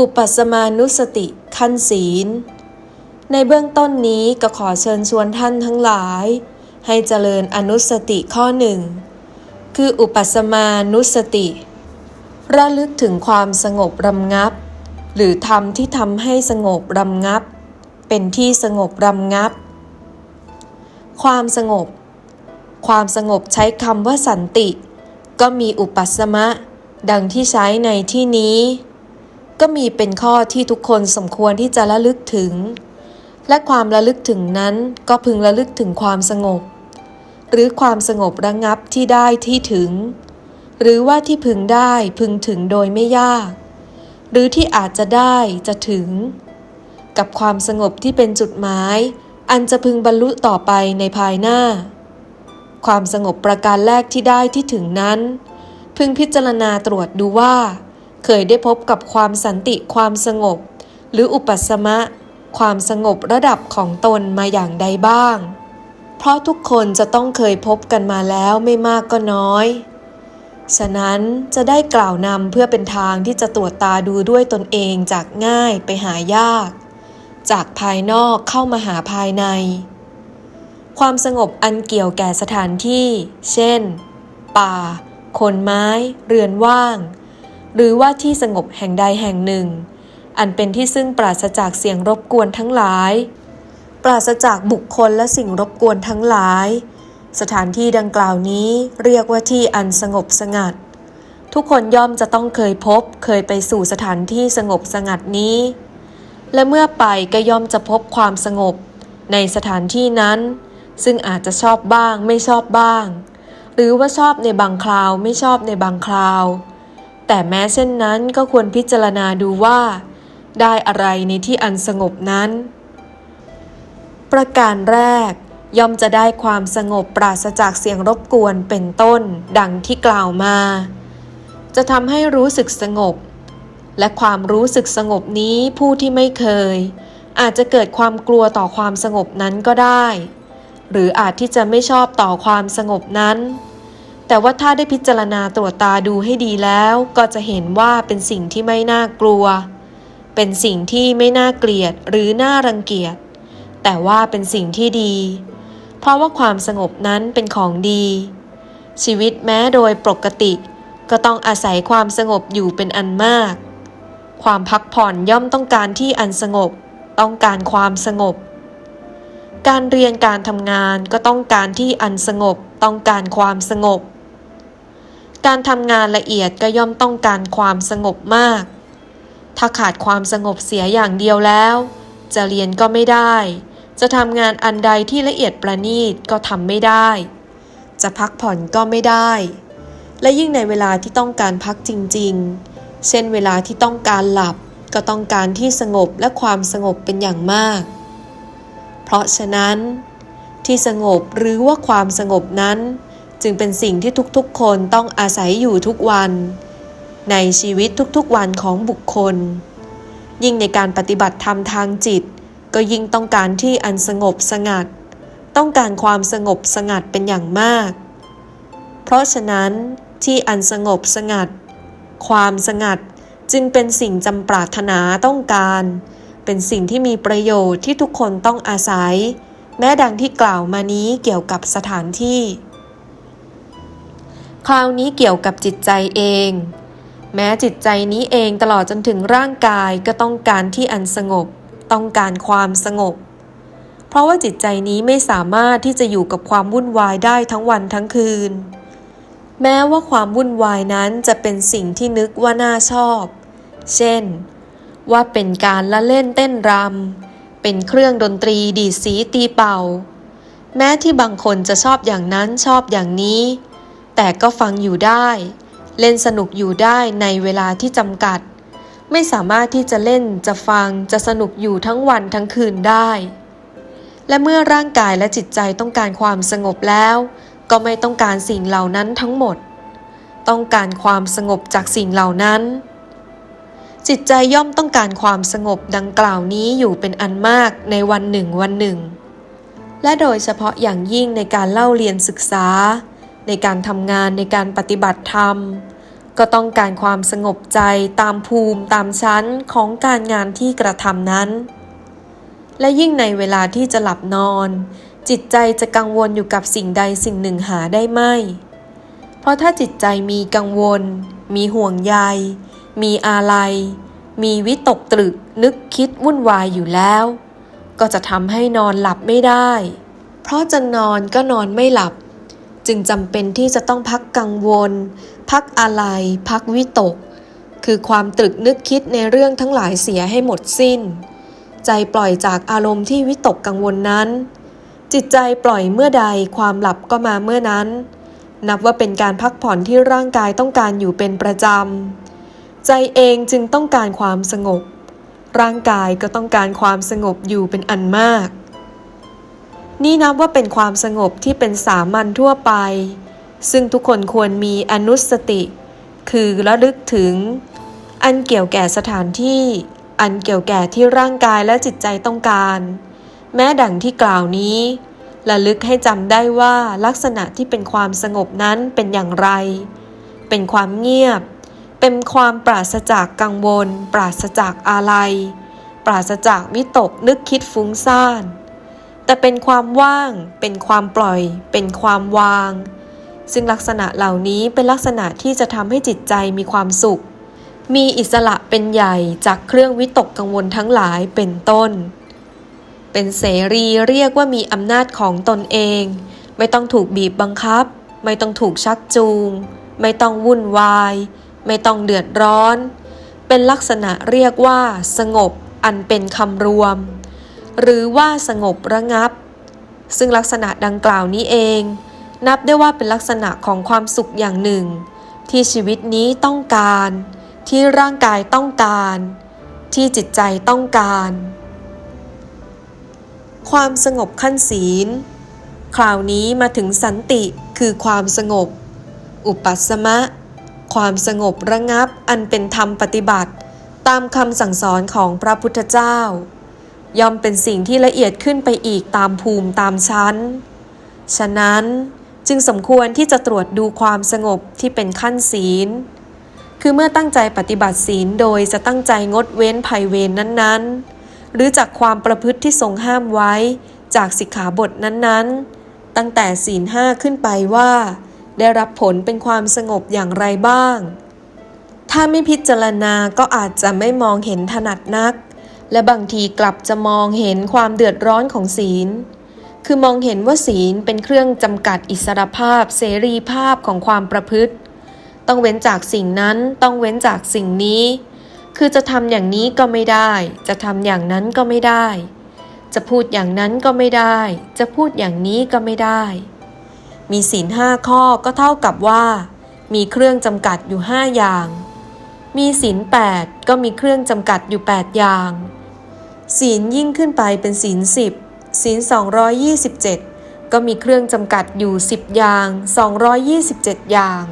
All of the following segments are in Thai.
อุปสมานุสติขั้นศีล ในเบื้องต้นนี้ก็ขอเชิญชวนท่านทั้งหลาย ให้เจริญอนุสติข้อหนึ่ง คืออุปสมานุสติ ระลึกถึงความสงบรำงับ หรือธรรมที่ทำให้สงบรำงับ เป็นที่สงบรำงับ ความสงบ ความสงบใช้คำว่าสันติ ก็มีอุปสมะ ดังที่ใช้ในที่นี้ ก็มีเป็นข้อที่ทุกคนสมควรที่จะระลึกถึง และความระลึกถึงนั้นก็พึงระลึกถึงความสงบ หรือความสงบระงับที่ได้ที่ถึง หรือว่าที่พึงได้พึงถึงโดยไม่ยาก หรือที่อาจจะได้จะถึง กับความสงบที่เป็นจุดหมาย อันจะพึงบรรลุต่อไปในภายหน้า ความสงบประการแรกที่ได้ที่ถึงนั้น พึงพิจารณาตรวจดูว่า เคยได้พบกับความสันติความสงบ หรืออุปสมะ ความสงบระดับของตนมาอย่างใดบ้าง เพราะทุกคนจะต้องเคยพบกันมาแล้วไม่มากก็น้อย ฉะนั้นจะได้กล่าวนำเพื่อเป็นทางที่จะตรวจตาดูด้วยตนเองจากง่ายไปหายาก จากภายนอกเข้ามาหาภายใน ความสงบอันเกี่ยวแก่สถานที่ เช่น ป่า คนไม้ เรือนว่าง หรือว่าที่สงบแห่งใดแห่งหนึ่ง อันเป็นที่ซึ่งปราศจากเสียงรบกวนทั้งหลาย ปราศจากบุคคลและสิ่งรบกวนทั้งหลาย สถานที่ดังกล่าวนี้เรียกว่าที่อันสงบสงัด ทุกคนย่อมจะต้องเคยพบ เคยไปสู่สถานที่สงบสงัดนี้ และเมื่อไปก็ย่อมจะพบความสงบ ในสถานที่นั้น ซึ่งอาจจะชอบบ้างไม่ชอบบ้าง หรือว่าชอบในบางคราวไม่ชอบในบางคราว แต่แม้เช่นนั้นก็ควรพิจารณาดูว่า ได้อะไรในที่อันสงบนั้น ประการแรก ย่อมจะได้ความสงบปราศจากเสียงรบกวนเป็นต้น ดังที่กล่าวมา จะทำให้รู้สึกสงบ และความรู้สึกสงบนี้ผู้ที่ไม่เคย อาจจะเกิดความกลัวต่อความสงบนั้นก็ได้ หรืออาจที่จะไม่ชอบต่อความสงบนั้น แต่ว่าถ้าได้พิจารณาตรวจตาดูให้ดีแล้ว ก็จะเห็นว่าเป็นสิ่งที่ไม่น่ากลัว เป็นสิ่งที่ไม่น่าเกลียดหรือน่ารังเกียจ แต่ว่าเป็นสิ่งที่ดี เพราะว่าความสงบนั้นเป็นของดี ชีวิตแม้โดยปกติ ก็ต้องอาศัยความสงบอยู่เป็นอันมาก ความพักผ่อนย่อมต้องการที่อันสงบ ต้องการความสงบการเรียนการทำงานก็ต้องการที่อันสงบ ต้องการความสงบ การทำงานละเอียดก็ย่อมต้องการความสงบมาก ถ้าขาดความสงบเสียอย่างเดียวแล้ว จะเรียนก็ไม่ได้ จะทำงานอันใดที่ละเอียดประณีตก็ทำไม่ได้ จะพักผ่อนก็ไม่ได้ และยิ่งในเวลาที่ต้องการพักจริงๆ เช่นเวลาที่ต้องการหลับก็ต้องการที่สงบและความสงบเป็นอย่างมาก เพราะฉะนั้น ที่สงบหรือว่าความสงบนั้น จึงเป็นสิ่งที่ทุกๆ คนต้องอาศัยอยู่ทุกวัน ในชีวิตทุกๆวันของบุคคล ยิ่งในการปฏิบัติธรรมทางจิต ก็ยิ่งต้องการที่อันสงบสงัด ต้องการความสงบสงัดเป็นอย่างมาก เพราะฉะนั้นที่อันสงบสงัด ความสงัดจึงเป็นสิ่งจำปรารถนาต้องการ เป็นสิ่งที่มีประโยชน์ที่ทุกคนต้องอาศัย แม้ดังที่กล่าวมานี้เกี่ยวกับสถานที่ คราวนี้เกี่ยวกับจิตใจเอง แม้จิตใจนี้เองตลอดจนถึงร่างกายก็ต้องการที่อันสงบ ต้องการความสงบ เพราะว่าจิตใจนี้ไม่สามารถที่จะอยู่กับความวุ่นวายได้ทั้งวันทั้งคืน แม้ว่าความวุ่นวายนั้นจะเป็นสิ่งที่นึกว่าน่าชอบ เช่น ว่าเป็นการละเล่นเต้นรำเป็นเครื่องดนตรีดีดสีตีเป่า แม้ที่บางคนจะชอบอย่างนั้นชอบอย่างนี้ แต่ก็ฟังอยู่ได้ เล่นสนุกอยู่ได้ในเวลาที่จำกัด ไม่สามารถที่จะเล่นจะฟังจะสนุกอยู่ทั้งวันทั้งคืนได้ และเมื่อร่างกายและจิตใจต้องการความสงบแล้ว ก็ไม่ต้องการสิ่งเหล่านั้นทั้งหมด ต้องการความสงบจากสิ่งเหล่านั้น จิตใจย่อมต้องการความสงบดังกล่าวนี้อยู่เป็นอันมากในวันหนึ่งวันหนึ่ง และโดยเฉพาะอย่างยิ่งในการเล่าเรียนศึกษา ในการทำงานในการปฏิบัติธรรม ก็ต้องการความสงบใจตามภูมิตามชั้นของการงานที่กระทำนั้น และยิ่งในเวลาที่จะหลับนอน จิตใจจะกังวลอยู่กับสิ่งใดสิ่งหนึ่งหาได้ไม่ เพราะถ้าจิตใจมีกังวล มีห่วงใย มีอาลัย มีวิตกตรึกนึกคิดวุ่นวายอยู่แล้ว ก็จะทำให้นอนหลับไม่ได้ เพราะจะนอนก็นอนไม่หลับ จึงจำเป็นที่จะต้องพักกังวล พักอาลัยพักวิตก คือความตรึกนึกคิดในเรื่องทั้งหลายเสียให้หมดสิ้น ใจปล่อยจากอารมณ์ที่วิตกกังวลนั้น จิตใจปล่อยเมื่อใดความหลับก็มาเมื่อนั้น นับว่าเป็นการพักผ่อนที่ร่างกายต้องการอยู่เป็นประจำ ใจเองจึงต้องการความสงบ ร่างกายก็ต้องการความสงบอยู่เป็นอันมาก นี่นับว่าเป็นความสงบที่เป็นสามัญทั่วไป ซึ่งทุกคนควรมีอนุสติ คือระลึกถึง อันเกี่ยวแก่สถานที่ อันเกี่ยวแก่ที่ร่างกายและจิตใจต้องการ แม้ดังที่กล่าวนี้ระลึกให้จำได้ว่าลักษณะที่เป็นความสงบนั้นเป็นอย่างไร เป็นความเงียบ เป็นความปราศจากกังวล ปราศจากอาลัยปราศจากวิตกนึกคิดฟุ้งซ่าน แต่เป็นความว่าง เป็นความปล่อย เป็นความวาง ซึ่งลักษณะเหล่านี้เป็นลักษณะที่จะทำให้จิตใจมีความสุข มีอิสระเป็นใหญ่จากเครื่องวิตกกังวลทั้งหลายเป็นต้น เป็นเสรีเรียกว่ามีอำนาจของตนเอง ไม่ต้องถูกบีบบังคับ ไม่ต้องถูกชักจูง ไม่ต้องวุ่นวาย ไม่ต้องเดือดร้อน เป็นลักษณะเรียกว่า สงบอันเป็นคำรวม หรือว่าสงบระงับ ซึ่งลักษณะดังกล่าวนี้เอง นับได้ว่าเป็นลักษณะของความสุขอย่างหนึ่ง ที่ชีวิตนี้ต้องการ ที่ร่างกายต้องการ ที่จิตใจต้องการ ความสงบขั้นศีล คราวนี้มาถึงสันติคือความสงบ อุปัสมะ ความสงบระงับอันเป็นธรรมปฏิบัติ ตามคำสั่งสอนของพระพุทธเจ้า ย่อมเป็นสิ่งที่ละเอียดขึ้นไปอีกตามภูมิตามชั้น ฉะนั้นจึงสมควรที่จะตรวจดูความสงบที่เป็นขั้นศีล คือเมื่อตั้งใจปฏิบัติศีลโดยจะตั้งใจงดเว้นภัยเวรนนั้นๆ หรือจากความประพฤติที่ทรงห้ามไว้จากสิกขาบทนั้นๆ ตั้งแต่ศีลห้าขึ้นไปว่า ได้รับผลเป็นความสงบอย่างไรบ้าง ถ้าไม่พิจารณาก็อาจจะไม่มองเห็นถนัดนัก และบางทีกลับจะมองเห็นความเดือดร้อนของศีล คือมองเห็นว่าศีลเป็นเครื่องจำกัดอิสรภาพ เสรีภาพของความประพฤติ ต้องเว้นจากสิ่งนั้นต้องเว้นจากสิ่งนี้ คือจะทำอย่างนี้ก็ไม่ได้ จะทำอย่างนั้นก็ไม่ได้ จะพูดอย่างนั้นก็ไม่ได้ จะพูดอย่างนี้ก็ไม่ได้ มีศีลห้าข้อก็เท่ากับว่า มีเครื่องจำกัดอยู่ห้าอย่างมีศีลแปดก็มีเครื่องจำกัดอยู่แปดอย่าง ศีลยิ่งขึ้นไปเป็นศีลสิบศีล227 ก็มีเครื่องจำกัดอยู่ 10 อย่าง 227 อย่าง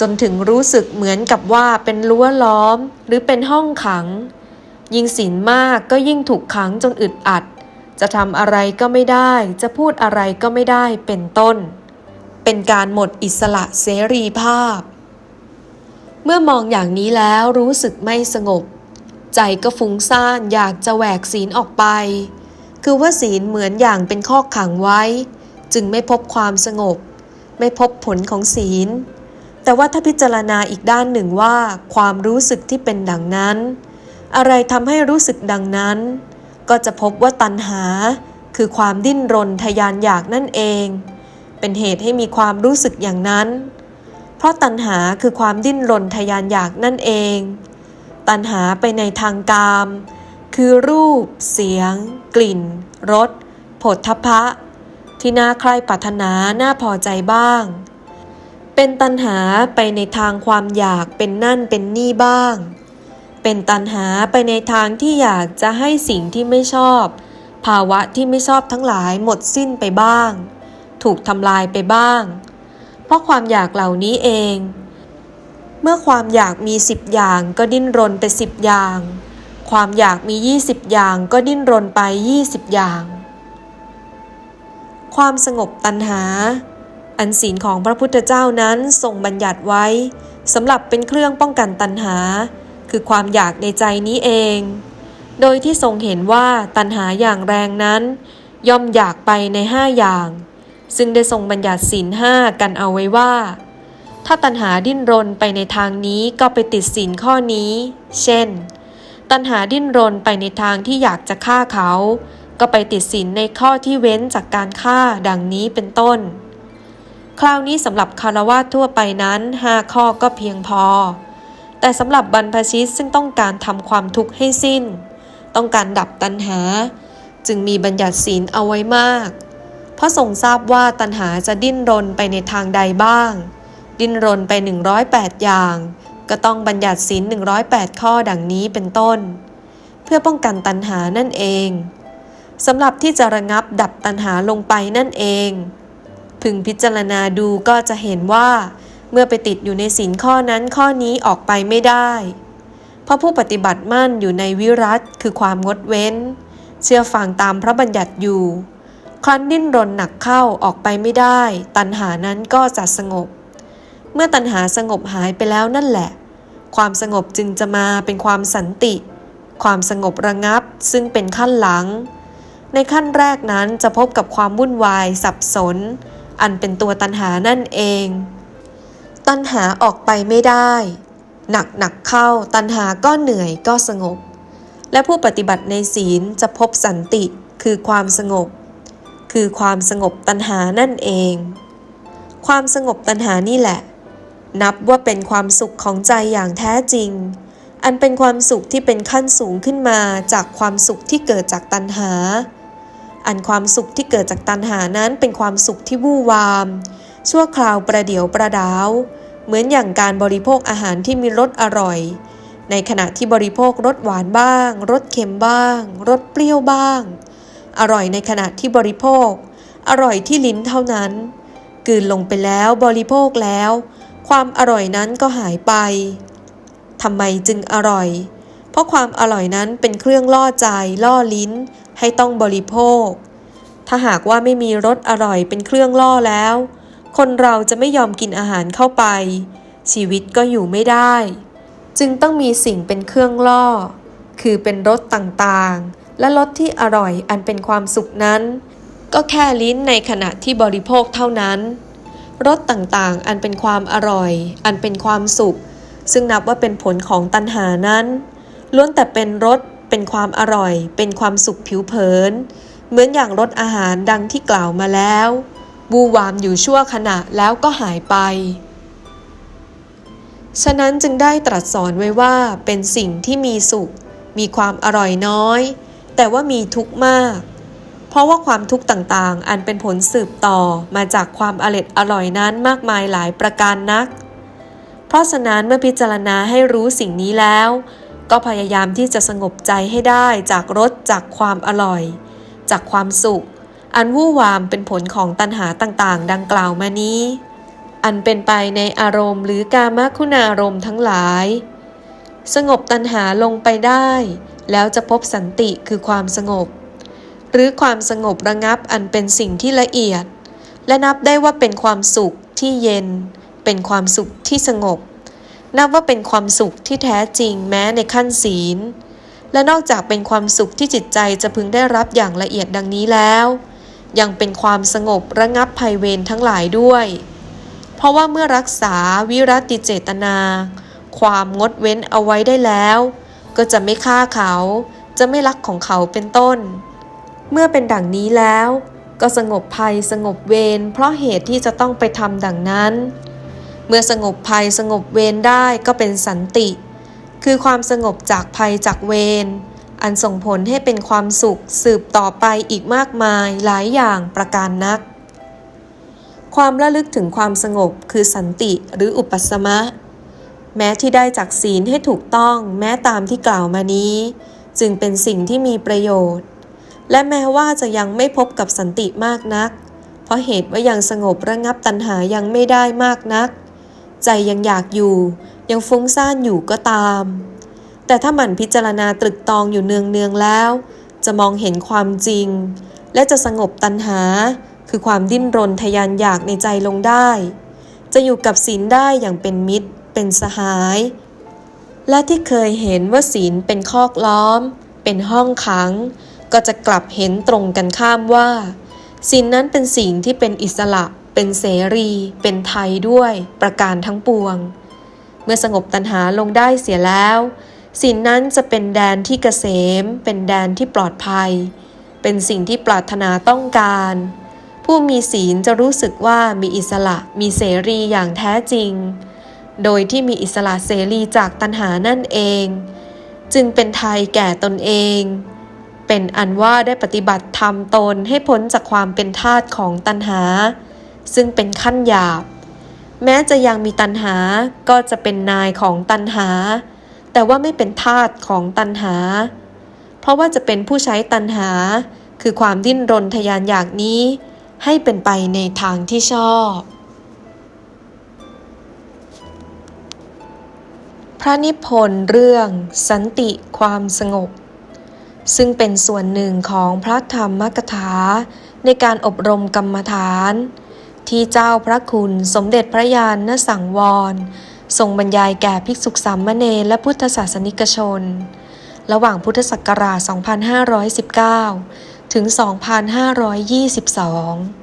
จนถึงรู้สึกเหมือนกับว่าเป็นรั้วล้อมหรือเป็นห้องขัง ยิ่งศีลมากก็ยิ่งถูกขังจนอึดอัด จะทำอะไรก็ไม่ได้ จะพูดอะไรก็ไม่ได้เป็นต้น เป็นการหมดอิสระเสรีภาพ เมื่อมองอย่างนี้แล้วรู้สึกไม่สงบ ใจก็ฟุ้งซ่านอยากจะแหวกศีลออกไป คือว่าศีลเหมือนอย่างเป็นข้อขังไว้ จึงไม่พบความสงบ ไม่พบผลของศีล แต่ว่าถ้าพิจารณาอีกด้านหนึ่งว่า ความรู้สึกที่เป็นดังนั้น อะไรทำให้รู้สึกดังนั้น ก็จะพบว่าตัณหา คือความดิ้นรนทยานอยากนั่นเอง เป็นเหตุให้มีความรู้สึกอย่างนั้น เพราะตัณหาคือความดิ้นรนทยานอยากนั่นเอง ตัณหาไปในทางกาม คือรูป เสียง กลิ่น รสผลทพะ ที่น่าใคร่ปรารถนา น่าพอใจบ้าง เป็นตัณหาไปในทางความอยากเป็นนั่นเป็นนี่บ้าง เป็นตัณหาไปในทางที่อยากจะให้สิ่งที่ไม่ชอบ ภาวะที่ไม่ชอบทั้งหลายหมดสิ้นไปบ้าง ถูกทำลายไปบ้าง เพราะความอยากเหล่านี้เอง เมื่อความอยากมีสิบอย่างก็ดิ้นรนไปสิบอย่าง ความอยากมียี่สิบอย่างก็ดิ้นรนไปยี่สิบอย่าง ความสงบตัณหา อันศีลของพระพุทธเจ้านั้นทรงบัญญัติไว้สำหรับเป็นเครื่องป้องกันตัณหา คือความอยากในใจนี้เอง โดยที่ทรงเห็นว่าตัณหาอย่างแรงนั้น ย่อมอยากไปในห้าอย่าง ซึ่งได้ทรงบัญญัติศีลห้ากันเอาไว้ว่า ถ้าตัณหาดิ้นรนไปในทางนี้ก็ไปติดศีลข้อนี้ เช่น ตัณหาดิ้นรนไปในทางที่อยากจะฆ่าเขา ก็ไปติดศีลในข้อที่เว้นจากการฆ่าดังนี้เป็นต้น คราวนี้สำหรับคารวะทั่วไปนั้นห้าข้อก็เพียงพอ แต่สำหรับบรรพชิตซึ่งต้องการทำความทุกข์ให้สิ้น ต้องการดับตัณหา จึงมีบัญญัติศีลเอาไว้มาก เพราะทรงทราบว่าตัณหาจะดิ้นรนไปในทางใดบ้าง ดิ้นรนไป 108 อย่าง ก็ต้องบัญญัติศีล108 ข้อดังนี้เป็นต้น เพื่อป้องกันตัณหานั่นเองสำหรับที่จะระงับดับตัณหาลงไปนั่นเอง พึงพิจารณาดูก็จะเห็นว่า เมื่อไปติดอยู่ในศีลข้อนั้นข้อนี้ออกไปไม่ได้ เพราะผู้ปฏิบัติมั่นอยู่ในวิรัตคือความงดเว้น เชื่อฟังตามพระบัญญัติอยู่ครั้นดิ้นรนหนักเข้าออกไปไม่ได้ ตัณหานั้นก็จะสงบ เมื่อตัณหาสงบหายไปแล้วนั่นแหละ ความสงบจึงจะมาเป็นความสันติ ความสงบระงับซึ่งเป็นขั้นหลัง ในขั้นแรกนั้นจะพบกับความวุ่นวายสับสน อันเป็นตัวตัณหานั่นเอง ตัณหาออกไปไม่ได้ หนักหนักเข้าตัณหาก็เหนื่อยก็สงบ และผู้ปฏิบัติในศีลจะพบสันติคือความสงบ คือความสงบตัณหานั่นเอง ความสงบตัณหานี่แหละ นับว่าเป็นความสุขของใจอย่างแท้จริง อันเป็นความสุขที่เป็นขั้นสูงขึ้นมาจากความสุขที่เกิดจากตัณหา อันความสุขที่เกิดจากตัณหานั้นเป็นความสุขที่วู่วาม ชั่วคราวประเดียวประดาว เหมือนอย่างการบริโภคอาหารที่มีรสอร่อย ในขณะที่บริโภครสหวานบ้าง รสเค็มบ้าง รสเปรี้ยวบ้าง อร่อยในขณะที่บริโภค อร่อยที่ลิ้นเท่านั้นกลืนลงไปแล้วบริโภคแล้ว ความอร่อยนั้นก็หายไปทำไมจึงอร่อย เพราะความอร่อยนั้นเป็นเครื่องล่อใจล่อลิ้น ให้ต้องบริโภค ถ้าหากว่าไม่มีรสอร่อยเป็นเครื่องล่อแล้ว คนเราจะไม่ยอมกินอาหารเข้าไป ชีวิตก็อยู่ไม่ได้ จึงต้องมีสิ่งเป็นเครื่องล่อ คือเป็นรสต่างๆ และรสที่อร่อยอันเป็นความสุขนั้น ก็แค่ลิ้นในขณะที่บริโภคเท่านั้น รสต่างๆ อันเป็นความอร่อย อันเป็นความสุข ซึ่งนับว่าเป็นผลของตัณหานั้น ล้วนแต่เป็นรสเป็นความอร่อย เป็นความสุขผิวเผิน เหมือนอย่างรสอาหารดังที่กล่าวมาแล้วบูวามอยู่ชั่วขณะแล้วก็หายไป ฉะนั้นจึงได้ตรัสสอนไว้ว่าเป็นสิ่งที่มีสุข มีความอร่อยน้อย แต่ว่ามีทุกข์มาก เพราะว่าความทุกข์ต่างๆ อันเป็นผลสืบต่อมาจากความอร็ดอร่อยนั้นมากมายหลายประการนัก เพราะฉะนั้นเมื่อพิจารณาให้รู้สิ่งนี้แล้ว ก็พยายามที่จะสงบใจให้ได้จากรสจากความอร่อย จากความสุข อันวู่วามเป็นผลของตัณหาต่างๆ ดังกล่าวมานี้ อันเป็นไปในอารมณ์หรือกามคุณารมณ์ทั้งหลาย สงบตัณหาลงไปได้ แล้วจะพบสันติคือความสงบ หรือความสงบระงับอันเป็นสิ่งที่ละเอียด และนับได้ว่าเป็นความสุขที่เย็น เป็นความสุขที่สงบ นับว่าเป็นความสุขที่แท้จริงแม้ในขั้นศีล และนอกจากเป็นความสุขที่จิตใจจะพึงได้รับอย่างละเอียดดังนี้แล้ว ยังเป็นความสงบระงับภัยเวรทั้งหลายด้วย เพราะว่าเมื่อรักษาวิรัติเจตนา ความงดเว้นเอาไว้ได้แล้ว ก็จะไม่ฆ่าเขาจะไม่ลักของเขาเป็นต้น เมื่อเป็นดังนี้แล้ว ก็สงบภัยสงบเวรเพราะเหตุที่จะต้องไปทำดังนั้น เมื่อสงบภัยสงบเวรได้ก็เป็นสันติ คือความสงบจากภัยจากเวรอันส่งผลให้เป็นความสุขสืบต่อไปอีกมากมายหลายอย่างประการนัก ความระลึกถึงความสงบคือสันติหรืออุปสมะ แม้ที่ได้จากศีลให้ถูกต้องแม้ตามที่กล่าวมานี้ จึงเป็นสิ่งที่มีประโยชน์ และแม้ว่าจะยังไม่พบกับสันติมากนัก เพราะเหตุว่ายังสงบระงับตัณหายังไม่ได้มากนัก ใจยังอยากอยู่ ยังฟุ้งซ่านอยู่ก็ตาม แต่ถ้าหมั่นพิจารณาตรึกตองอยู่เนืองๆแล้ว จะมองเห็นความจริง และจะสงบตัณหา คือความดิ้นรนทยานอยากในใจลงได้ จะอยู่กับศีลได้อย่างเป็นมิตร เป็นสหาย และที่เคยเห็นว่าศีลเป็นคอกล้อม เป็นห้องขัง ก็จะกลับเห็นตรงกันข้ามว่าศีลนั้นเป็นสิ่งที่เป็นอิสระ เป็นเสรี เป็นไทยด้วย ประการทั้งปวง เมื่อสงบตัณหาลงได้เสียแล้วศีลนั้นจะเป็นแดนที่เกษม เป็นแดนที่ปลอดภัย เป็นสิ่งที่ปรารถนาต้องการ ผู้มีศีลจะรู้สึกว่ามีอิสระมีเสรีอย่างแท้จริง โดยที่มีอิสระเสรีจากตัณหานั่นเอง จึงเป็นไทยแก่ตนเอง เป็นอันว่าได้ปฏิบัติธรรมตนให้พ้นจากความเป็นทาสของตัณหา ซึ่งเป็นขั้นหยาบ แม้จะยังมีตัณหาก็จะเป็นนายของตัณหา แต่ว่าไม่เป็นทาสของตัณหา เพราะว่าจะเป็นผู้ใช้ตัณหา คือความดิ้นรนทยานอยากนี้ ให้เป็นไปในทางที่ชอบพระนิพนธ์เรื่อง สันติความสงบ ซึ่งเป็นส่วนหนึ่งของพระธรรมกถา ในการอบรมกรรมฐาน ที่เจ้าพระคุณสมเด็จพระยาณสังวรทรงบรรยายแก่ภิกษุสามเณรและพุทธศาสนิกชน ระหว่างพุทธศักราช 2519 ถึง 2522